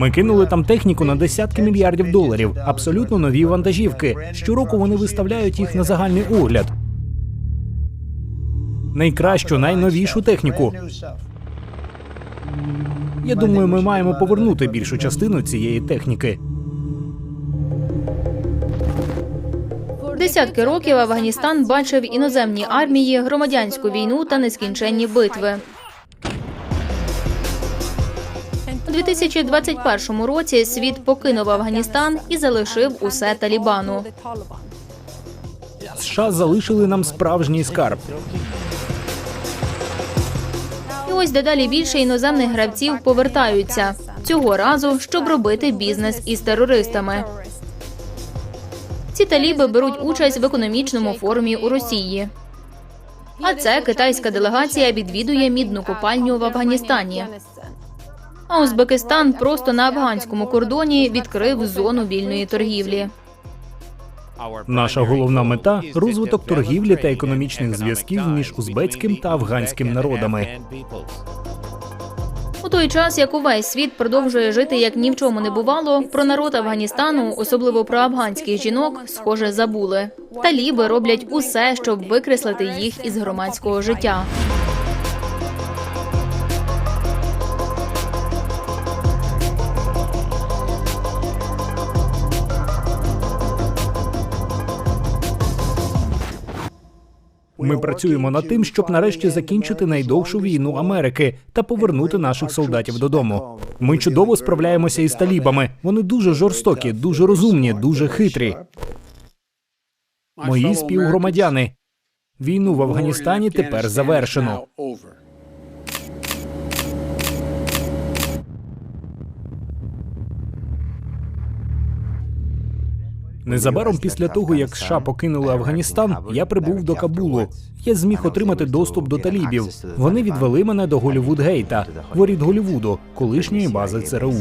Ми кинули там техніку на десятки мільярдів доларів, абсолютно нові вантажівки. Щороку вони виставляють їх на загальний огляд. Найкращу, найновішу техніку. Я думаю, ми маємо повернути більшу частину цієї техніки. Десятки років Афганістан бачив іноземні армії, громадянську війну та нескінченні битви. У 2021 році світ покинув Афганістан і залишив усе Талібану. США залишили нам справжній скарб. І ось дедалі більше іноземних гравців повертаються цього разу, щоб робити бізнес із терористами. Ці таліби беруть участь в економічному форумі у Росії. А це китайська делегація відвідує мідну копальню в Афганістані. А Узбекистан просто на афганському кордоні відкрив зону вільної торгівлі. Наша головна мета розвиток торгівлі та економічних зв'язків між узбецьким та афганським народами. У той час, як увесь світ продовжує жити як ні в чому не бувало, про народ Афганістану, особливо про афганських жінок, схоже, забули. Таліби роблять усе, щоб викреслити їх із громадського життя. Ми працюємо над тим, щоб нарешті закінчити найдовшу війну Америки та повернути наших солдатів додому. Ми чудово справляємося із талібами. Вони дуже жорстокі, дуже розумні, дуже хитрі. Мої співгромадяни. Війну в Афганістані тепер завершено. Незабаром після того, як США покинули Афганістан, я прибув до Кабулу. Я зміг отримати доступ до талібів. Вони відвели мене до Голівудгейта, воріт Голівуду, колишньої бази ЦРУ.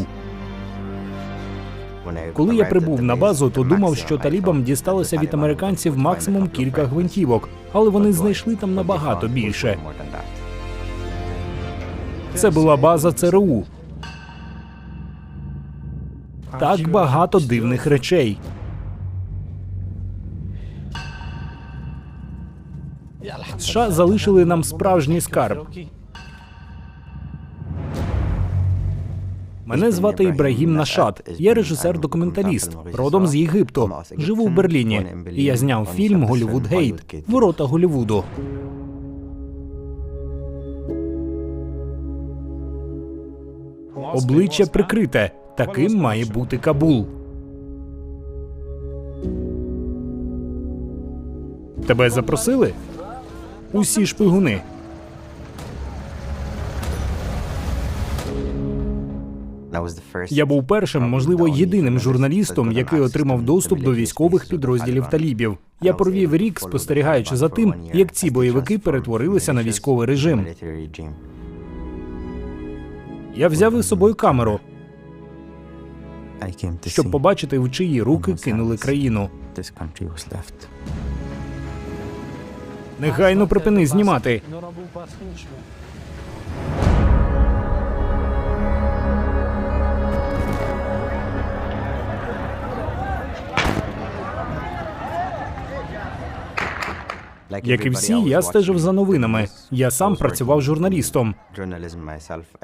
Коли я прибув на базу, то думав, що талібам дісталося від американців максимум кілька гвинтівок, але вони знайшли там набагато більше. Це була база ЦРУ. Так багато дивних речей. США залишили нам справжній скарб. Мене звати Ібрагім Нашат. Я режисер-документаліст, родом з Єгипту. Живу в Берліні. І я зняв фільм Голівуд Гейт. Ворота Голівуду. Обличчя прикрите. Таким має бути Кабул. Тебе запросили? Усі шпигуни. Я був першим, можливо, єдиним журналістом, який отримав доступ до військових підрозділів талібів. Я провів рік, спостерігаючи за тим, як ці бойовики перетворилися на військовий режим. Я взяв із собою камеру, щоб побачити, в чиї руки кинули країну. Негайно припини знімати. Як і всі, я стежив за новинами. Я сам працював журналістом.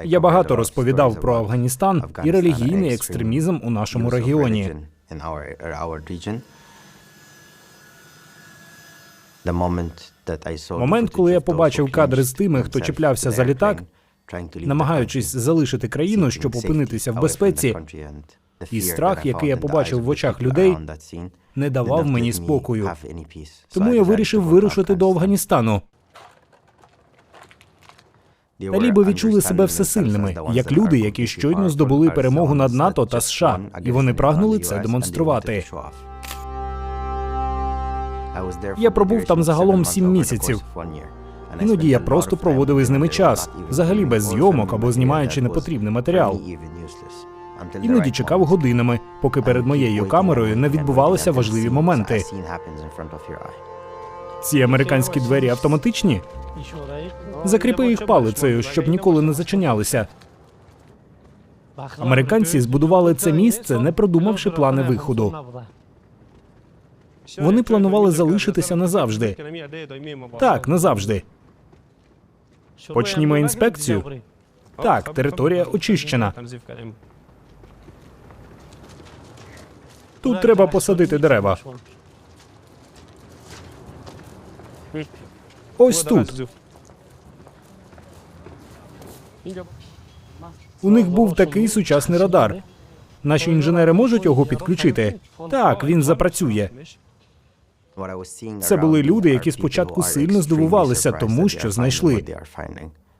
Я багато розповідав про Афганістан і релігійний екстремізм у нашому регіоні. Момент, коли я побачив кадри з тими, хто чіплявся за літак, намагаючись залишити країну, щоб опинитися в безпеці, і страх, який я побачив в очах людей, не давав мені спокою. Тому я вирішив вирушити до Афганістану. Таліби відчули себе всесильними, як люди, які щойно здобули перемогу над НАТО та США, і вони прагнули це демонструвати. Я пробув там загалом сім місяців. Іноді я просто проводив із ними час, взагалі без зйомок або знімаючи непотрібний матеріал. Іноді чекав годинами, поки перед моєю камерою не відбувалися важливі моменти. Ці американські двері автоматичні. Закріпи їх палицею, щоб ніколи не зачинялися. Американці збудували це місце, не продумавши плани виходу. Вони планували залишитися назавжди. Так, назавжди. Почнімо інспекцію. Так, територія очищена. Тут треба посадити дерева. Ось тут. У них був такий сучасний радар. Наші інженери можуть його підключити? Так, він запрацює. Це були люди, які спочатку сильно здивувалися тому, що знайшли.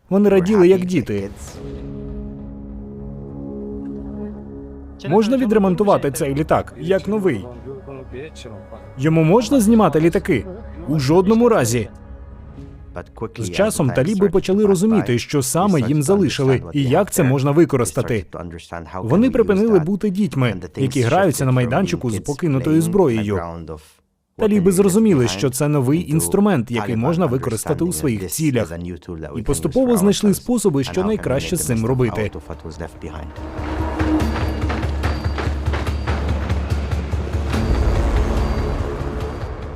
Вони раділи як діти. Можна відремонтувати цей літак як новий. Йому можна знімати літаки? У жодному разі. З часом таліби почали розуміти, що саме їм залишили і як це можна використати. Вони припинили бути дітьми, які граються на майданчику з покинутою зброєю. Таліби зрозуміли, що це новий інструмент, який можна використати у своїх цілях, і поступово знайшли способи, що найкраще з цим робити.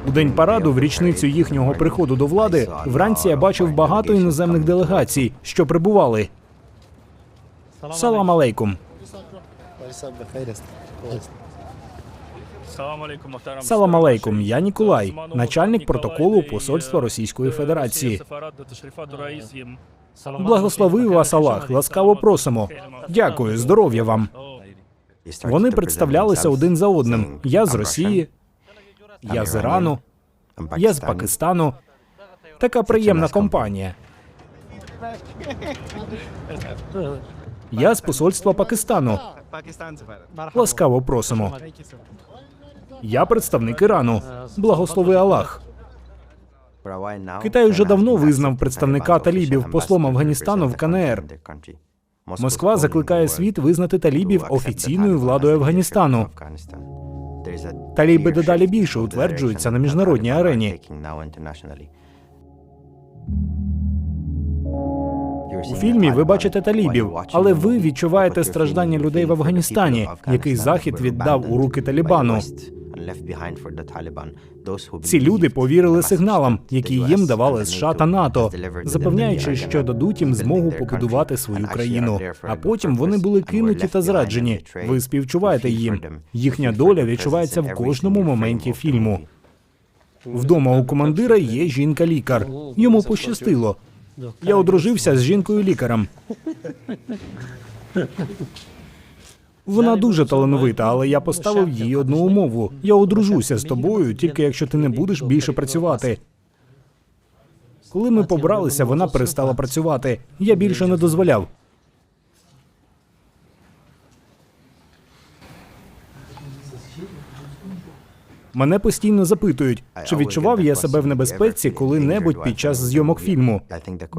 У день параду, в річницю їхнього приходу до влади, вранці я бачив багато іноземних делегацій, що прибували. Салам алейкум. Салам алейкум. Я Ніколай, начальник протоколу посольства Російської Федерації. Благослови вас Аллах, ласкаво просимо. Дякую, здоров'я вам. Вони представлялися один за одним. Я з Росії, я з Ірану, я з Пакистану. Така приємна компанія. Я з посольства Пакистану. Ласкаво просимо. Я представник Ірану. Благослови Аллах. Китай вже давно визнав представника талібів послом Афганістану в КНР. Москва закликає світ визнати талібів офіційною владою Афганістану. Таліби дедалі більше утверджуються на міжнародній арені. У фільмі ви бачите талібів, але ви відчуваєте страждання людей в Афганістані, який захід віддав у руки Талібану. Ці люди повірили сигналам, які їм давали США та НАТО, запевняючи, що дадуть їм змогу побудувати свою країну. А потім вони були кинуті та зраджені. Ви співчуваєте їм. Їхня доля відчувається в кожному моменті фільму. Вдома у командира є жінка-лікар. Йому пощастило. Я одружився з жінкою-лікарем. Вона дуже талановита, але я поставив їй одну умову. Я одружуся з тобою, тільки якщо ти не будеш більше працювати. Коли ми побралися, вона перестала працювати. Я більше не дозволяв. Мене постійно запитують, чи відчував я себе в небезпеці коли-небудь під час зйомок фільму.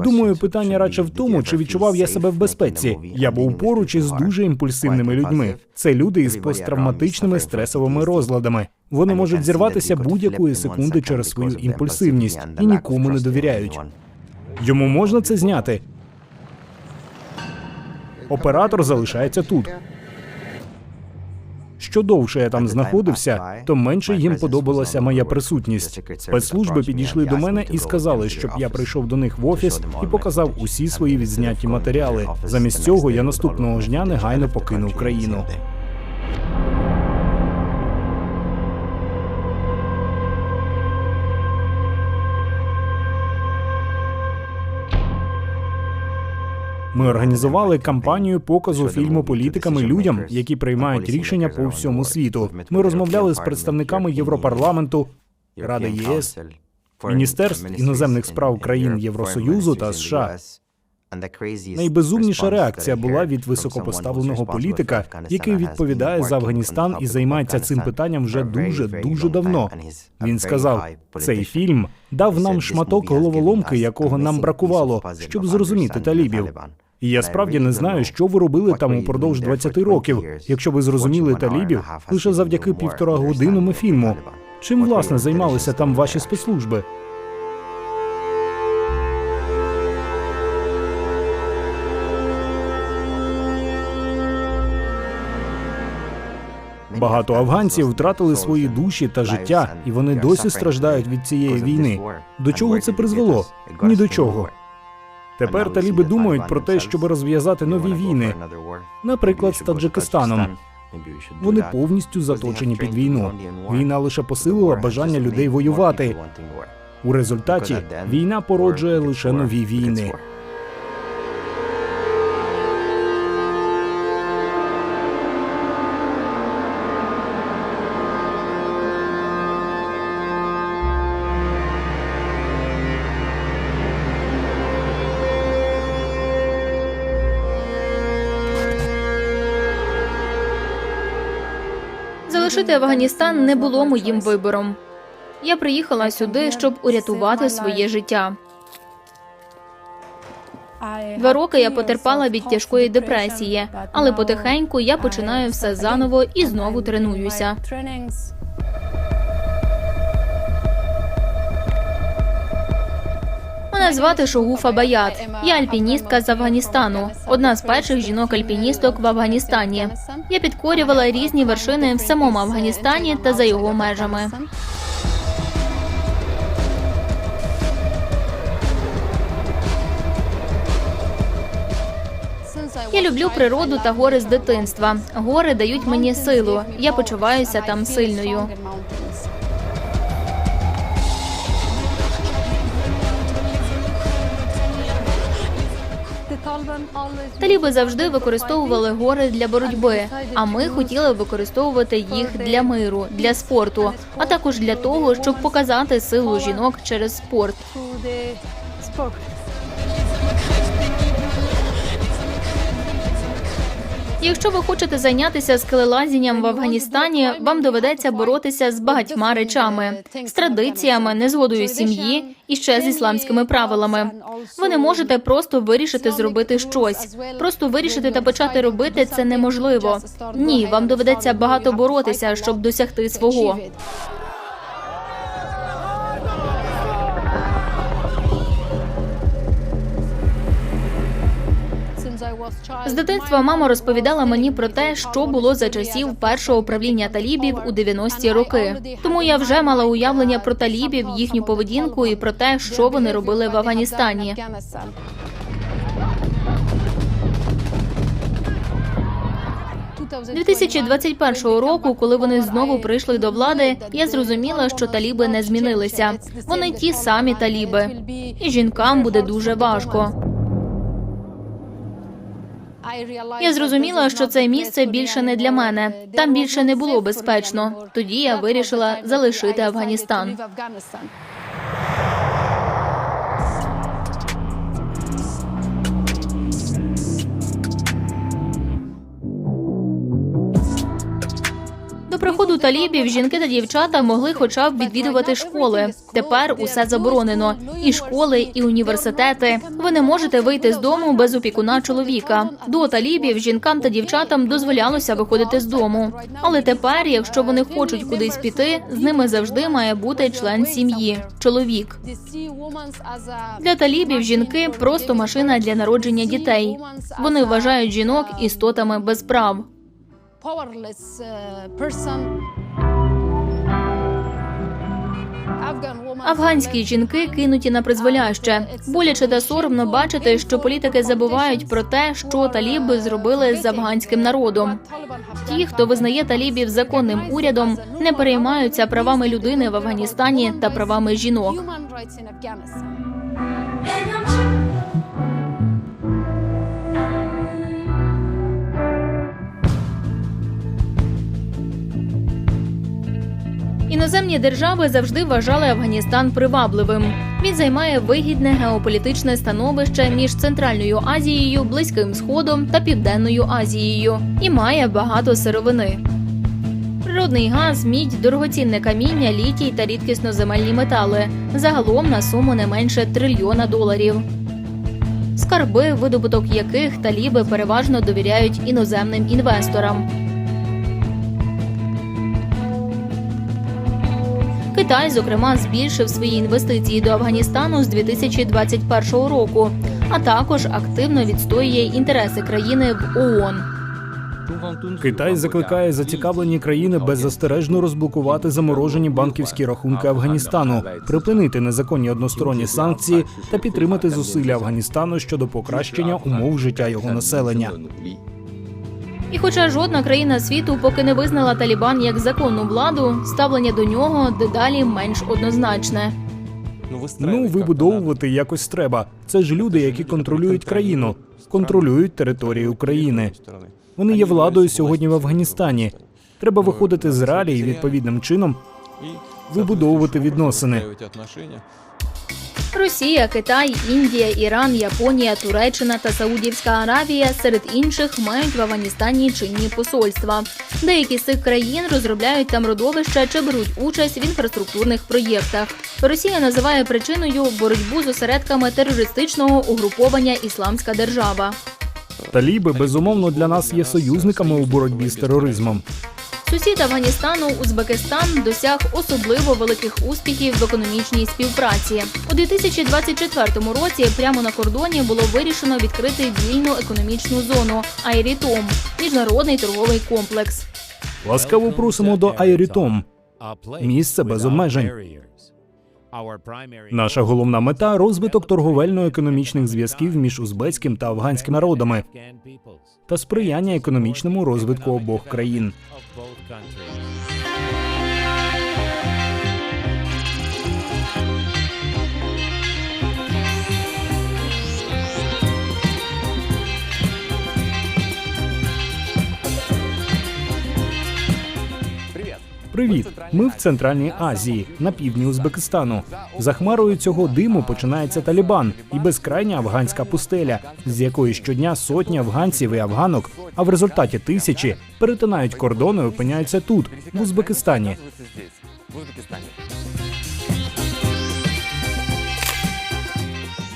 Думаю, питання радше в тому, чи відчував я себе в безпеці. Я був поруч із дуже імпульсивними людьми. Це люди із посттравматичними стресовими розладами. Вони можуть зірватися будь-якої секунди через свою імпульсивність і нікому не довіряють. Йому можна це зняти. Оператор залишається тут. Що довше я там знаходився, то менше їм подобалася моя присутність. Спецслужби підійшли до мене і сказали, щоб я прийшов до них в офіс і показав усі свої відзняті матеріали. Замість цього я наступного ж дня негайно покинув країну. Ми організували кампанію показу фільму політиками людям, які приймають рішення по всьому світу. Ми розмовляли з представниками Європарламенту, Ради ЄС, Міністерств іноземних справ країн Євросоюзу та США. Найбезумніша реакція була від високопоставленого політика, який відповідає за Афганістан і займається цим питанням вже дуже дуже давно. Він сказав: цей фільм дав нам шматок головоломки, якого нам бракувало, щоб зрозуміти талібів. І я справді не знаю, що ви робили там упродовж 20 років, якщо ви зрозуміли талібів лише завдяки півтора годинному фільму. Чим власне займалися там ваші спецслужби? Багато афганців втратили свої душі та життя, і вони досі страждають від цієї війни. До чого це призвело? Ні до чого. Тепер таліби думають про те, щоб розв'язати нові війни, наприклад, з Таджикистаном. Вони повністю заточені під війну. Війна лише посилила бажання людей воювати. У результаті війна породжує лише нові війни. Залишити Афганістан не було моїм вибором. Я приїхала сюди, щоб урятувати своє життя. Два роки я потерпала від тяжкої депресії, але потихеньку я починаю все заново і знову тренуюся. Мене звати Шогуфа Баят. Я альпіністка з Афганістану, одна з перших жінок-альпіністок в Афганістані. Я підкорювала різні вершини в самому Афганістані та за його межами. Я люблю природу та гори з дитинства. Гори дають мені силу. Я почуваюся там сильною. Таліби завжди використовували гори для боротьби, а ми хотіли використовувати їх для миру, для спорту, а також для того, щоб показати силу жінок через спорт. Якщо ви хочете зайнятися скелелазінням в Афганістані, вам доведеться боротися з багатьма речами, з традиціями, незгодою сім'ї і ще з ісламськими правилами. Ви не можете просто вирішити зробити щось. Просто вирішити та почати робити це неможливо. Ні, вам доведеться багато боротися, щоб досягти свого. З дитинства мама розповідала мені про те, що було за часів першого правління талібів у 90-ті роки. Тому я вже мала уявлення про талібів, їхню поведінку і про те, що вони робили в Афганістані. 2021 року, коли вони знову прийшли до влади, я зрозуміла, що таліби не змінилися. Вони ті самі таліби, і жінкам буде дуже важко. Я зрозуміла, що це місце більше не для мене. Там більше не було безпечно. Тоді я вирішила залишити Афганістан. Приходу талібів жінки та дівчата могли хоча б відвідувати школи. Тепер усе заборонено. І школи, і університети. Ви не можете вийти з дому без опікуна чоловіка. До талібів жінкам та дівчатам дозволялося виходити з дому. Але тепер, якщо вони хочуть кудись піти, з ними завжди має бути член сім'ї чоловік. Для талібів жінки просто машина для народження дітей. Вони вважають жінок істотами без прав. Афганські жінки кинуті на призволяще. Боляче та соромно бачити, що політики забувають про те, що таліби зробили з афганським народом. Ті, хто визнає талібів законним урядом, не переймаються правами людини в Афганістані та правами жінок. Іноземні держави завжди вважали Афганістан привабливим. Він займає вигідне геополітичне становище між Центральною Азією, Близьким Сходом та Південною Азією і має багато сировини. Природний газ, мідь, дорогоцінне каміння, літій та рідкісноземельні метали. Загалом на суму не менше трильйона доларів. Скарби, видобуток яких таліби переважно довіряють іноземним інвесторам. Китай, зокрема, збільшив свої інвестиції до Афганістану з 2021 року, а також активно відстоює інтереси країни в ООН. Китай закликає зацікавлені країни беззастережно розблокувати заморожені банківські рахунки Афганістану, припинити незаконні односторонні санкції та підтримати зусилля Афганістану щодо покращення умов життя його населення. І хоча жодна країна світу поки не визнала Талібан як законну владу, ставлення до нього дедалі менш однозначне. Ну, вибудовувати якось треба. Це ж люди, які контролюють країну, контролюють територію України. Вони є владою сьогодні в Афганістані. Треба виходити з реалій і відповідним чином вибудовувати відносини. Росія, Китай, Індія, Іран, Японія, Туреччина та Саудівська Аравія серед інших мають в Афганістані чинні посольства. Деякі з цих країн розробляють там родовища чи беруть участь в інфраструктурних проєктах. Росія називає причиною боротьбу з осередками терористичного угруповання Ісламська держава. Таліби безумовно для нас є союзниками у боротьбі з тероризмом. Сусід Афганістану Узбекистан досяг особливо великих успіхів в економічній співпраці. У 2024 році прямо на кордоні було вирішено відкрити вільну економічну зону Айрітом міжнародний торговий комплекс. Ласкаво просимо до Айрітом. Місце без обмежень. Наша головна мета розвиток торговельно-економічних зв'язків між узбецьким та афганським народами та сприяння економічному розвитку обох країн. Привіт! Ми в Центральній Азії, на півдні Узбекистану. За хмарою цього диму починається Талібан і безкрайня афганська пустеля, з якої щодня сотні афганців і афганок, а в результаті тисячі перетинають кордони опиняються тут, в Узбекистані.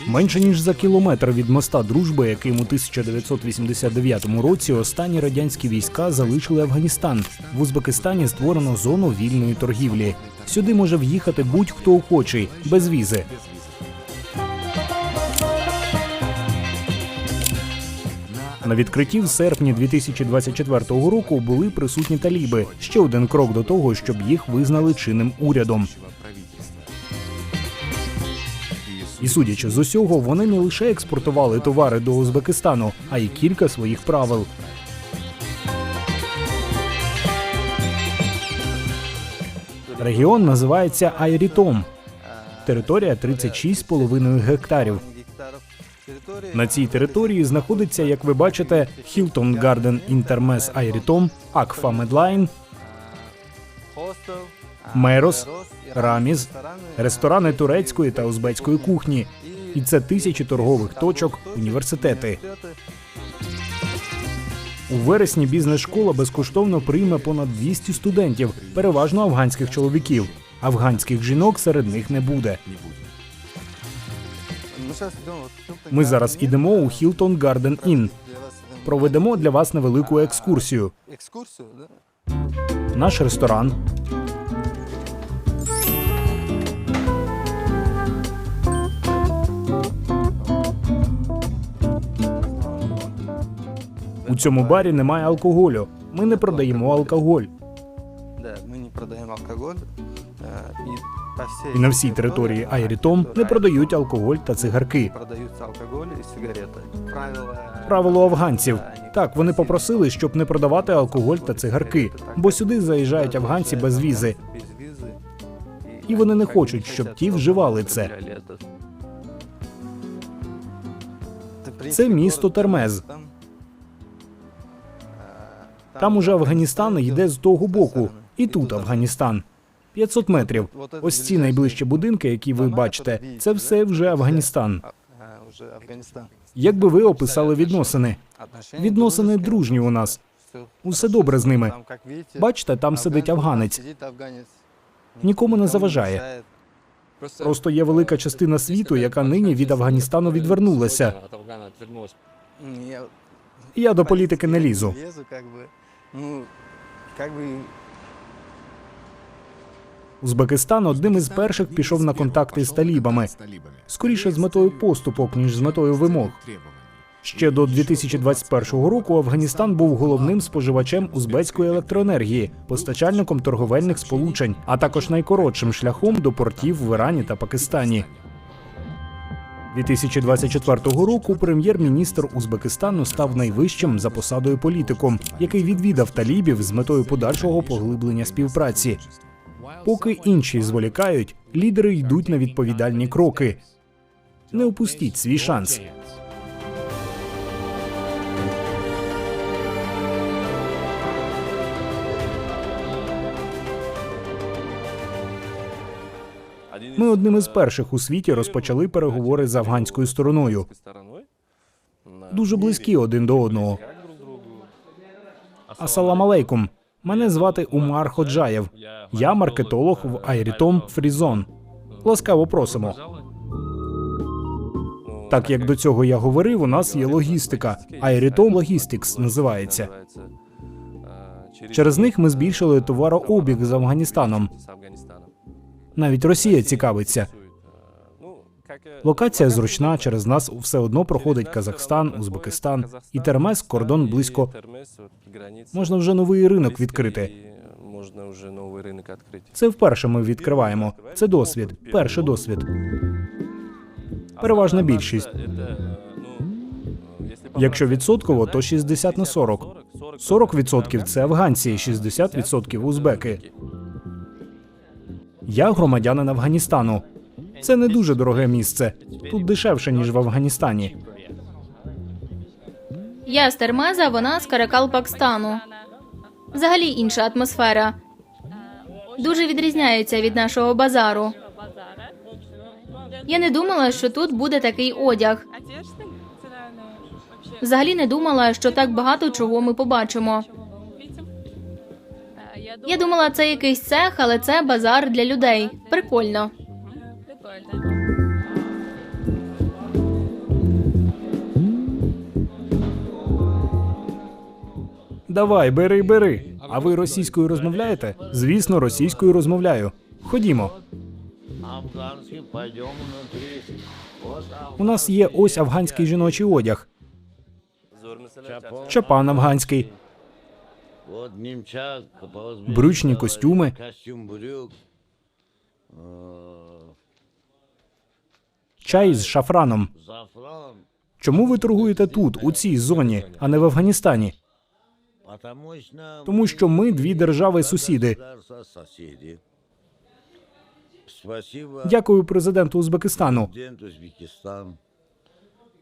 Менше ніж за кілометр від моста дружби, яким у 1989 році останні радянські війська залишили Афганістан. В Узбекистані створено зону вільної торгівлі. Сюди може в'їхати будь-хто охочий, без візи. На відкритті в серпні 2024 року були присутні таліби. Ще один крок до того, щоб їх визнали чинним урядом. І судячи з усього, вони не лише експортували товари до Узбекистану, а й кілька своїх правил. Регіон називається Айрітом. Територія 36,5 гектарів. На цій території знаходиться, як ви бачите, Hilton Garden Intermes Айрітом, Акфа Медлайн, Мерос, Раміз, ресторани турецької та узбецької кухні. І це тисячі торгових точок, університети. У вересні бізнес-школа безкоштовно прийме понад 200 студентів, переважно афганських чоловіків. Афганських жінок серед них не буде. Ми зараз ідемо у Hilton Garden Inn. Проведемо для вас невелику екскурсію. Екскурсію. Наш ресторан, у цьому барі немає алкоголю. Ми не продаємо алкоголь. Ми не продаємо алкоголь. е, І, на всій території Айрітом не продають алкоголь та цигарки. Правило афганців. Так, вони попросили, щоб не продавати алкоголь та цигарки, бо сюди заїжджають афганці. Без візи. І вони не хочуть, щоб ті вживали це. Це місто Термез. Там уже Афганістан йде з того боку, і тут Афганістан. 500 метрів. Ось ці найближчі будинки, які ви бачите, це все вже Афганістан. Як би ви описали відносини? Відносини дружні у нас. Усе добре з ними. Бачите, там сидить афганець. Нікому не заважає. Просто є велика частина світу, яка нині від Афганістану відвернулася. Я до політики не лізу. Ну, как бы Узбекистан одним із перших пішов на контакти з талібами, скоріше з метою поступок, ніж з метою вимог. Ще до 2021 року Афганістан був головним споживачем узбецької електроенергії, постачальником торговельних сполучень, а також найкоротшим шляхом до портів в Ірані та Пакистані. 2024 року прем'єр-міністр Узбекистану став найвищим за посадою політиком, який відвідав талібів з метою подальшого поглиблення співпраці. Поки інші зволікають, лідери йдуть на відповідальні кроки. Не упустіть свій шанс. Ми одним із перших у світі розпочали переговори з афганською стороною. Дуже близькі один до одного. Асалам алейкум. Мене звати Умар Ходжаєв. Я маркетолог в Айрітом Фрізон. Ласкаво просимо. Так як до цього я говорив, у нас є логістика. Айрітом Логістикс називається. Через них ми збільшили товарообіг з Афганістаном. Навіть Росія цікавиться. Локація зручна, через нас все одно проходить Казахстан, Узбекистан і Термес кордон близько. Можна вже новий ринок відкрити. Можна вже новий ринок відкрити. Це вперше ми відкриваємо. Це досвід, перший досвід. Переважна більшість. Якщо відсотково, то 60 на 40. 40% – це афганці, 60% – узбеки. Я громадянин Афганістану. Це не дуже дороге місце. Тут дешевше, ніж в Афганістані. Я з Термеза, вона з Каракалпакстану. Взагалі інша атмосфера. Дуже відрізняється від нашого базару. Я не думала, що тут буде такий одяг. Взагалі не думала, що так багато чого ми побачимо. Я думала, це якийсь цех, але це базар для людей. Прикольно. прикольно. Давай, бери, бери. А ви російською розмовляєте? Звісно, російською розмовляю. Ходімо. У нас є ось афганський жіночий одяг, чапан афганський, брючні костюми, Костюм. Чай з шафраном. Чому ви торгуєте тут, у цій зоні, а не в Афганістані? Тому що ми дві держави-сусіди. Дякую президенту Узбекистану. Узбекистан.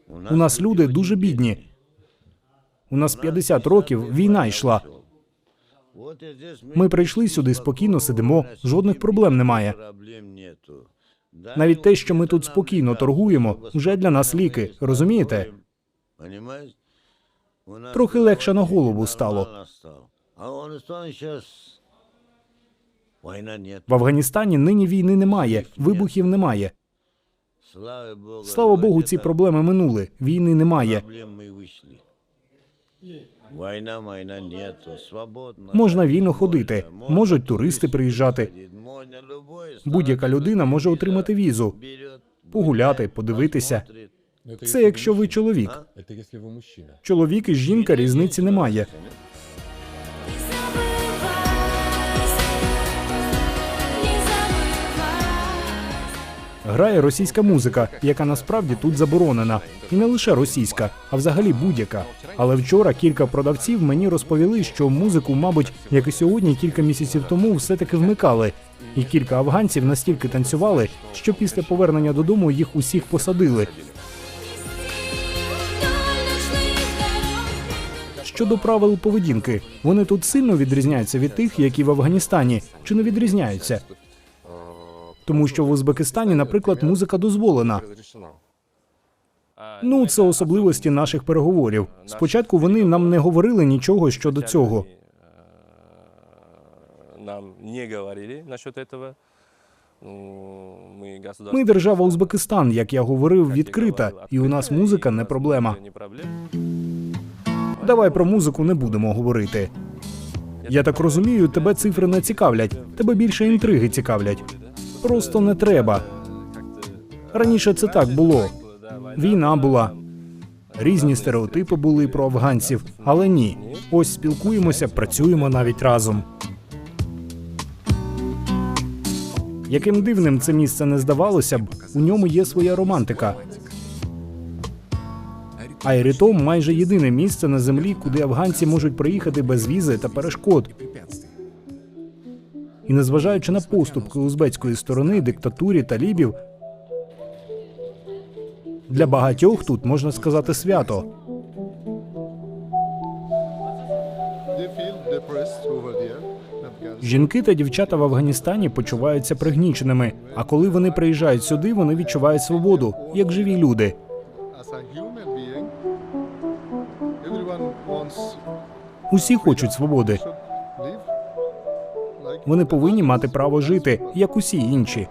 У нас люди дуже бідні. У нас 50 років війна йшла. Ми прийшли сюди спокійно, сидимо, жодних проблем немає. Навіть те, що ми тут спокійно торгуємо, вже для нас ліки. Розумієте? Трохи легше на голову стало. В Афганістані нині війни немає, вибухів немає. Слава Богу. Ці проблеми минули. Війни немає. Проблем мы вышли. Война, война нету. Свободно. Можна вільно ходити, можуть туристи приїжджати. Можно любой Будь-яка людина може отримати візу, берет, погуляти, подивитися. смотрит. Це якщо ви чоловік. Это если вы мужчина. Чоловік і жінка різниці немає. Грає російська музика, яка насправді тут заборонена, і не лише російська, а взагалі будь-яка. Але вчора кілька продавців мені розповіли, що музику, мабуть, як і сьогодні, кілька місяців тому все-таки вмикали. І кілька афганців настільки танцювали, що після повернення додому їх усіх посадили. Щодо правил поведінки, вони тут сильно відрізняються від тих, які в Афганістані, чи не відрізняються? Тому що в Узбекистані, наприклад, музика дозволена. Ну, це особливості наших переговорів. Спочатку вони нам не говорили нічого щодо цього. Нам не говорили насчет этого. Ну. Ми держава Узбекистан, як я говорив, відкрита, і у нас музика. Не проблема. Давай про музику не будемо говорити. Я так розумію, тебе цифри не цікавлять, тебе більше інтриги цікавлять. Просто не треба. Раніше це так було. Війна була. Різні стереотипи були про афганців, але ні. Ось спілкуємося, працюємо навіть разом. Яким дивним це місце не здавалося б, у ньому є своя романтика. Айрітом майже єдине місце на землі, куди афганці можуть приїхати без візи та перешкод. І незважаючи на поступки узбецької сторони, диктатурі талібів, для багатьох тут можна сказати свято. Жінки та дівчата в Афганістані почуваються пригніченими. А коли вони приїжджають сюди, вони відчувають свободу, як живі люди. Усі хочуть свободи. Вони повинні мати право жити, як усі інші.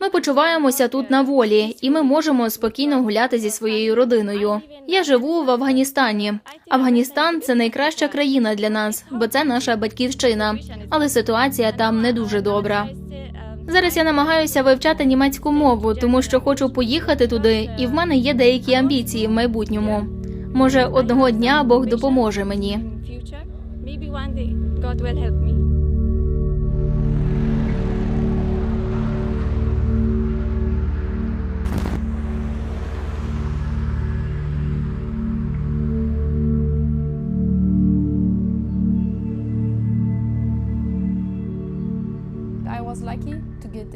Ми почуваємося тут на волі, і ми можемо спокійно гуляти зі своєю родиною. Я живу в Афганістані. Афганістан це найкраща країна для нас, бо це наша батьківщина. Але ситуація там не дуже добра. Зараз я намагаюся вивчати німецьку мову, тому що хочу поїхати туди, і в мене є деякі амбіції в майбутньому. Може, одного дня Бог допоможе мені. God will help me.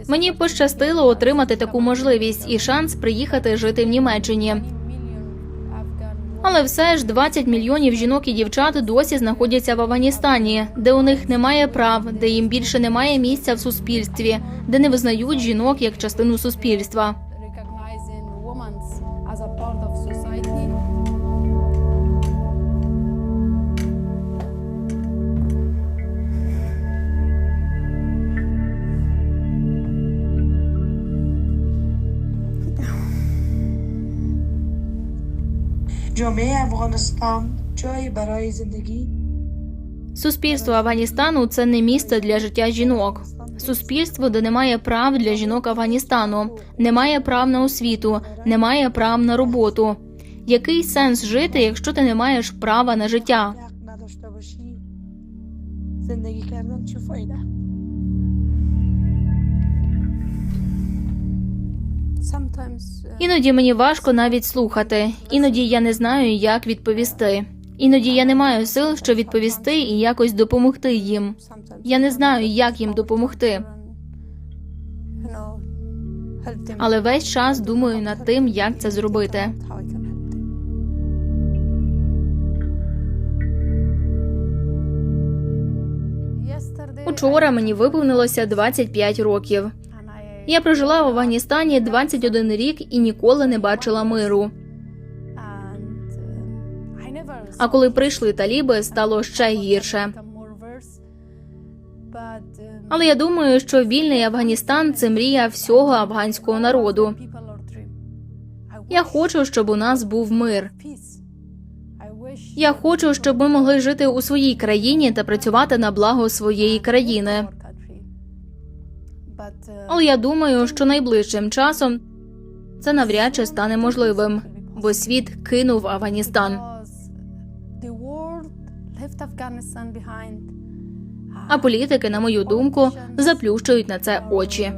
Мені пощастило отримати таку можливість і шанс приїхати жити в Німеччині. Але все ж 20 мільйонів жінок і дівчат досі знаходяться в Афганістані, де у них немає прав, де їм більше немає місця в суспільстві, де не визнають жінок як частину суспільства. جامعه افغانستان جایی برای زندگی Суспільство Афганістану це не місце для життя жінок. Суспільство, де немає прав для жінок Афганістану, немає прав на освіту, немає прав на роботу. Який сенс жити, якщо ти не маєш права на життя? Іноді мені важко навіть слухати. Іноді я не знаю, як відповісти. Іноді я не маю сил, що відповісти і якось допомогти їм. Я не знаю, як їм допомогти, але весь час думаю над тим, як це зробити. Учора мені виповнилося 25 років. Я прожила в Афганістані 21 рік і ніколи не бачила миру. А коли прийшли таліби, стало ще гірше. Але я думаю, що вільний Афганістан це мрія всього афганського народу. Я хочу, щоб у нас був мир. Я хочу, щоб ми могли жити у своїй країні та працювати на благо своєї країни. Але я думаю, що найближчим часом це навряд чи стане можливим, бо світ кинув Афганістан. А політики, на мою думку, заплющують на це очі.